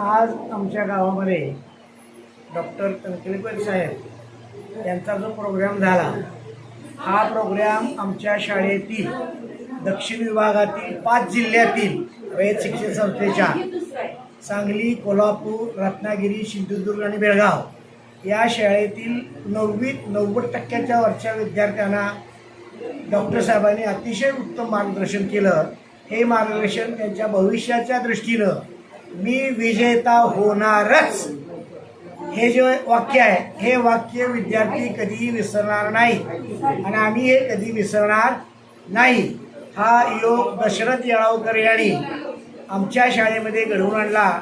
आज आमच्या गावामध्ये डॉक्टर तनकेलकर साहेब यांचा जो प्रोग्राम झाला हा प्रोग्राम आमच्या शाळेतील दक्षिण विभागातील पाच जिल्ह्यातील रयत शिक्षण संस्थेच्या सांगली कोल्हापूर रत्नागिरी सिंधुदुर्ग आणि बेळगाव या शाळेतील नववीत नव्वद टक्क्याच्या वरच्या विद्यार्थ्यांना डॉक्टर साहेबांनी अतिशय उत्तम मार्गदर्शन केलं. हे मार्गदर्शन त्यांच्या भविष्याच्या दृष्टीनं मी विजेता होणारच. हे जे वाक्य आहे हे वाक्य विद्यार्थी कधीही विसरणार नाही. आणि आम्ही हे कधी विसरणार नाही. हा योग दशरथ येळावकर यांनी आमच्या शाळेमध्ये घडवून आणला.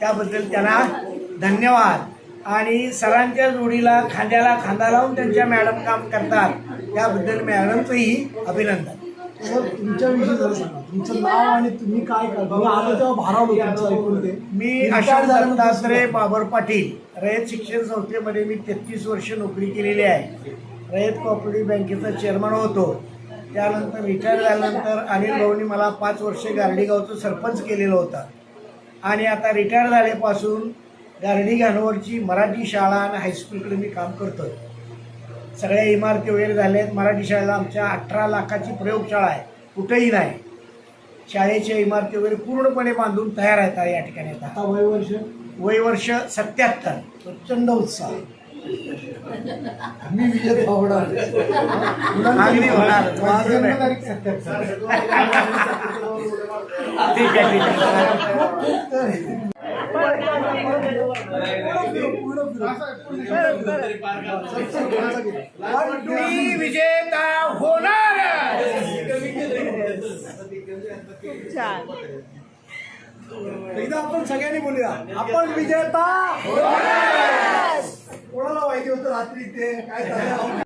त्याबद्दल त्यांना धन्यवाद. आणि सरांच्या जोडीला खांद्याला खांदा लावून त्यांच्या मॅडम काम करतात. त्याबद्दल मॅडमचंही अभिनंदन. तर तुमच्याविषयी जरा सांगा. तुमचं नाव आणि तुम्ही काय करता? मी आलो तेव्हा भारावलो तुमचं ऐकून ते. मी retire अशोक दत्तात्रय बाबर पाटील रयत शिक्षण संस्थेमध्ये मी तेहतीस वर्ष नोकरी केलेली आहे. रयत कोऑपरेटिव्ह बँकेचा चेअरमन होतो. त्यानंतर रिटायर झाल्यानंतर अनिल भाऊनी मला पाच वर्ष गार्डीगावचं सरपंच केलेलं होतं. आणि आता रिटायर झाल्यापासून गार्डी घाणवरची मराठी शाळा आणि हायस्कूलकडे मी काम करतोय. सगळ्या इमारती वगैरे झाल्या आहेत मराठी शाळेला आमच्या अठरा लाखाची प्रयोगशाळा आहे. कुठेही नाही. शाळेच्या इमारती वगैरे पूर्णपणे बांधून तयार आहेत या ठिकाणी आता. आता वय वर्ष? वय वर्ष सत्याहत्तर. प्रचंड उत्साह. मी विजय होणार. ठीक आहे ठीक आहे. मी विजेता होणार. एकदा आपण सगळ्यांनी बोलूया आपण विजेता कोणाला माहिती होतं रात्री ते? काय